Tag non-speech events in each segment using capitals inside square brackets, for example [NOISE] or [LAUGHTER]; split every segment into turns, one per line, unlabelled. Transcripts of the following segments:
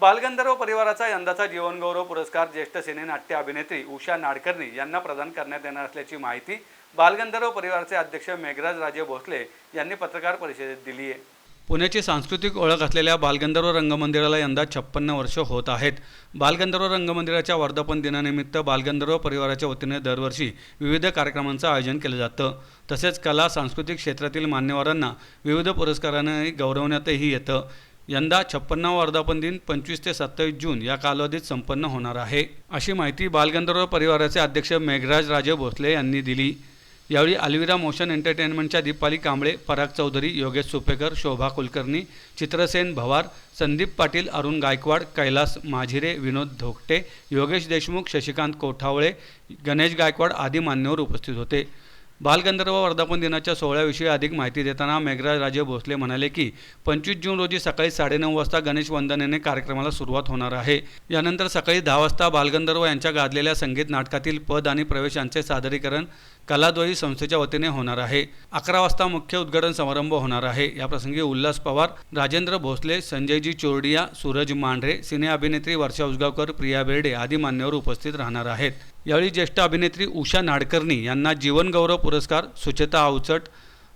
बालगंधर्व परिवाराचा यंदाचा जीवनगौरव पुरस्कार ज्येष्ठ सिने नाट्य अभिनेत्री उषा नाडकर्णी यांना प्रदान करण्यात येणार असल्याची माहिती बालगंधर्व परिवाराचे अध्यक्ष मेघराज राजे भोसले यांनी पत्रकार परिषदेत दिली आहे. पुण्याची सांस्कृतिक ओळख असलेल्या बालगंधर्व रंगमंदिराला यंदा छप्पन्न वर्ष होत आहेत. बालगंधर्व रंगमंदिराच्या वर्धापन दिनानिमित्त बालगंधर्व परिवाराच्या वतीने दरवर्षी विविध कार्यक्रमांचं आयोजन केलं जातं. तसेच कला सांस्कृतिक क्षेत्रातील मान्यवरांना विविध पुरस्काराने गौरवण्यातही येतं. यंदा छप्पन्नावा वर्धापन दिन पंचवीस ते सत्तावीस जून या कालावधीत संपन्न होणार आहे. अशी माहिती बालगंधर्व परिवाराचे अध्यक्ष मेघराज राजे भोसले यांनी दिली. यावेळी अलविरा मोशन एंटरटेनमेंटच्या दीपाली कांबळे पराग चौधरी योगेश सुपेकर शोभा कुलकर्णी चित्रसेन भवार संदीप पाटील अरुण गायकवाड कैलास माझिरे विनोद धोकटे योगेश देशमुख शशिकांत कोठावळे गणेश गायकवाड आदी मान्यवर उपस्थित होते. बालगंधर्व वर्धापन दिनाच्या सोहळ्याविषयी अधिक माहिती देताना मेघराज राजे भोसले म्हणाले की पंचवीस जून रोजी सकाळी साडेनऊ वाजता गणेश वंदनेने कार्यक्रमाला सुरुवात होणार आहे. यानंतर सकाळी दहा वाजता बालगंधर्व यांच्या गाजलेल्या संगीत नाटकातील पद आणि प्रवेश यांचे सादरीकरण कलाद्वयी संस्थेच्या वतीने होणार आहे. अकरा वाजता मुख्य उद्घाटन समारंभ होणार आहे. याप्रसंगी उल्हास पवार राजेंद्र भोसले संजयजी चोरडिया सूरज मांढरे सिने अभिनेत्री वर्षा उसगावकर प्रिया बेर्डे आदी मान्यवर उपस्थित राहणार आहेत. यावेळी ज्येष्ठ अभिनेत्री उषा नाडकर्णी यांना जीवनगौरव पुरस्कार सुचेता अवचट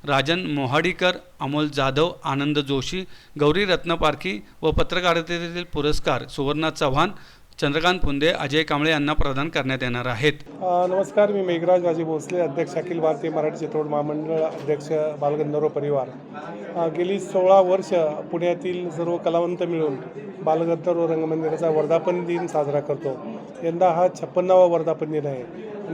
राजन मोहाडीकर अमोल जाधव आनंद जोशी गौरी रत्नपारखी व पत्रकारितेतील पुरस्कार सुवर्णा चव्हाण चंद्रकांत पुंदे अजय कांबळे यांना प्रदान करण्यात येणार आहेत.
नमस्कार मी मेघराज राजे भोसले अध्यक्ष अखिल भारतीय मराठी चित्रपट महामंडळ अध्यक्ष बालगंधर्व परिवार. गेली सोळा वर्ष पुण्यातील सर्व कलावंत मिळून बालगंधर्व रंगमंदिराचा वर्धापन दिन साजरा करतो. यंदा हा छप्पन्नावा वर्धापन दिन आहे.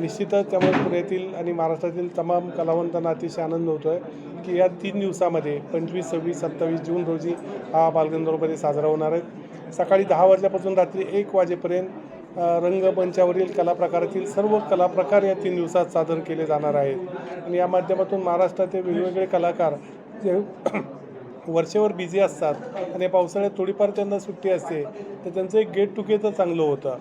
निश्चितच त्यामुळे पुण्यातील आणि महाराष्ट्रातील तमाम कलावंतांना अतिशय आनंद होतो आहे की या तीन दिवसामध्ये पंचवीस सव्वीस सत्तावीस जून रोजी हा बालगंधर्वमध्ये साजरा होणार आहे. सकाळी दहा वाजल्यापासून रात्री एक वाजेपर्यंत रंगमंचावरील कला प्रकारातील सर्व कला प्रकार या तीन दिवसात सादर केले जाणार आहेत. आणि या माध्यमातून महाराष्ट्रातील वेगवेगळे कलाकार जे [CLEARS THROAT] वर्षभर बिझी असतात आणि पावसाळ्यात थोडीफार त्यांना सुट्टी असते तर त्यांचं एक गेट टुगेदर चांगलं होतं.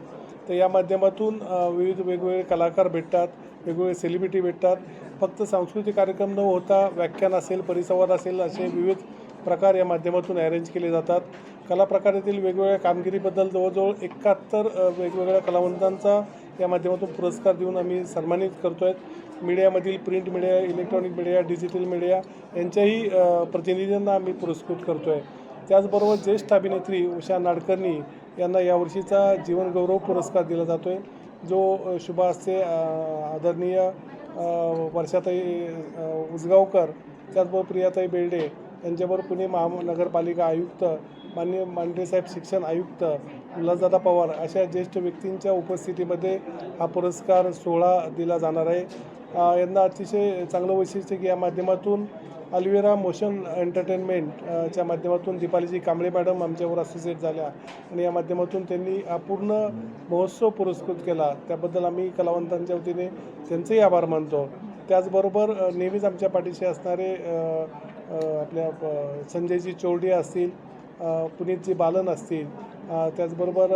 तर या माध्यमातून विविध वेगवेगळे कलाकार भेटतात वेगवेगळे सेलिब्रिटी भेटतात. फक्त सांस्कृतिक कार्यक्रम न होता व्याख्यान असेल परिसंवाद असेल असे विविध प्रकार या माध्यमातून अरेंज केले जातात. कला प्रकारातील वेगवेगळ्या कामगिरीबद्दल जवळजवळ एकाहत्तर वेगवेगळ्या कलावंतांचा या माध्यमातून पुरस्कार देऊन आम्ही सन्मानित करतो आहेत मीडियामधील print media electronic media digital media यांच्याही प्रतिनिधींना आम्ही पुरस्कृत करतो आहे त्याचबरोबर ज्येष्ठ अभिनेत्री उषा नाडकर्णी यांना यावर्षीचा जीवनगौरव पुरस्कार दिला जातो आहे जो अ, आदरणीय वर्षाताई उजगावकर उसगावकर त्याचबरोबर प्रियाताई बेर्डे यांच्याबरोबर पुणे महानगरपालिका आयुक्त माननीय मांढरेसाहेब शिक्षण आयुक्त उल्हासदादा पवार अशा ज्येष्ठ व्यक्तींच्या उपस्थितीमध्ये हा पुरस्कार सोहळा दिला जाणार आहे. यांना अतिशय चांगलं वैशिष्ट्य की या माध्यमातून अल्वेरा मोशन एंटरटेनमेंटच्या माध्यमातून दीपालीजी कांबळे मॅडम आमच्यावर असोसिएट झाल्या आणि या माध्यमातून त्यांनी हा पूर्ण महोत्सव पुरस्कृत केला. त्याबद्दल आम्ही कलावंतांच्या वतीने त्यांचेही आभार मानतो. त्याचबरोबर नेहमीच आमच्या पाठीशी असणारे आपल्या संजयजी चोरडिया असतील पुनीतजी बालन असतील त्याचबरोबर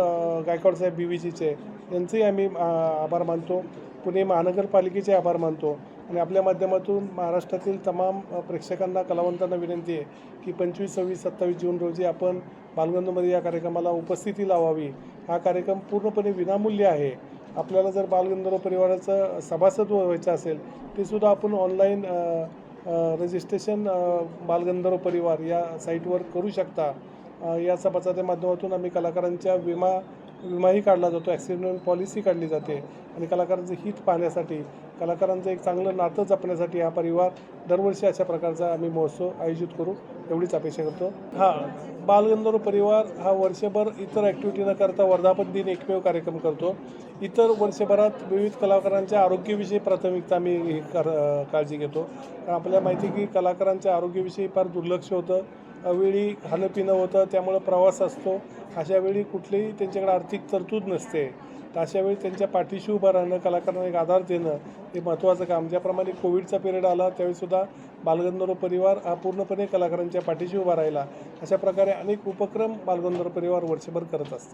गायकवाडसाहेब बी व्ही सीचे यांचेही आम्ही आभार मानतो. पुणे महानगरपालिकेचे आभार मानतो. आणि आपल्या माध्यमातून महाराष्ट्रातील तमाम प्रेक्षकांना कलावंतांना विनंती आहे की पंचवीस सव्वीस सत्तावीस जून रोजी आपण बालगंधमध्ये या कार्यक्रमाला उपस्थिती लावावी. हा कार्यक्रम पूर्णपणे विनामूल्य आहे. आपल्याला जर बालगंधर्व परिवाराचं सभासद व्हायचं असेल ते सुद्धा आपण ऑनलाईन रजिस्ट्रेशन बालगंधर्व परिवार या साईटवर करू शकता. या सभासदाच्या माध्यमातून आम्ही कलाकारांच्या विमा विमाही काढला जातो ॲक्सिडेंट पॉलिसी काढली जाते. आणि कलाकारांचं हित पाहण्यासाठी कलाकारांचं एक चांगलं नातं जपण्यासाठी हा परिवार दरवर्षी अशा प्रकारचा आम्ही महोत्सव आयोजित करू एवढीच अपेक्षा करतो. हां बालगंधर्व परिवार हा वर्षभर इतर ॲक्टिव्हिटी न करता वर्धापन दिन एकमेव कार्यक्रम करतो. इतर वर्षभरात विविध कलाकारांच्या आरोग्याविषयी प्राथमिकता आम्ही हे कर काळजी घेतो. कारण आपल्याला माहिती की कलाकारांच्या आरोग्याविषयी फार दुर्लक्ष होतं. वेळी खाणं पिणं होतं त्यामुळं प्रवास असतो. अशा वेळी कुठलीही त्यांच्याकडे आर्थिक तरतूद नसते. तर अशा वेळी त्यांच्या पाठीशी उभं राहणं कलाकारांना एक आधार देणं हे महत्त्वाचं काम. ज्याप्रमाणे कोविडचा पिरियड आला त्यावेळीसुद्धा बालगंधर्व परिवार हा पूर्णपणे कलाकारांच्या पाठीशी उभा राहिला. अशा प्रकारे अनेक उपक्रम बालगंधर्व परिवार वर्षभर करत असतो